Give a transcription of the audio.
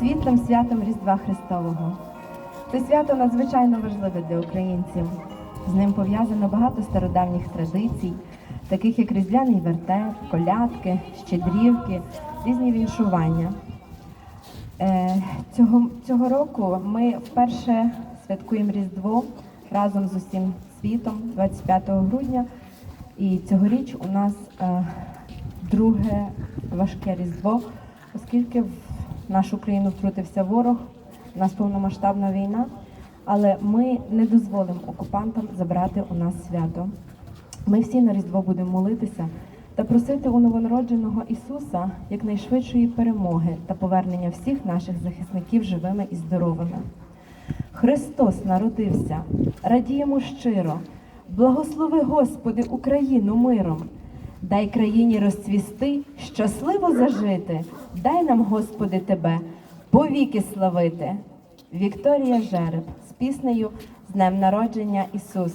світлим святом Різдва Христового. Це свято надзвичайно важливе для українців. З ним пов'язано багато стародавніх традицій, таких як різдвяний вертеп, колядки, щедрівки, різні віншування. Е, Цього, цього року ми вперше святкуємо Різдво разом з усім світом 25 грудня. І цьогоріч у нас е, друге важке Різдво, оскільки нашу країну втрутився ворог, у нас повномасштабна війна, але ми не дозволимо окупантам забрати у нас свято. Ми всі на Різдво будемо молитися та просити у новонародженого Ісуса якнайшвидшої перемоги та повернення всіх наших захисників живими і здоровими. Христос народився, радіємо щиро, благослови Господи Україну миром. Дай країні розцвісти, щасливо зажити. Дай нам, Господи, Тебе повіки славити. Вікторія Жереб з піснею з Днем народження Ісус.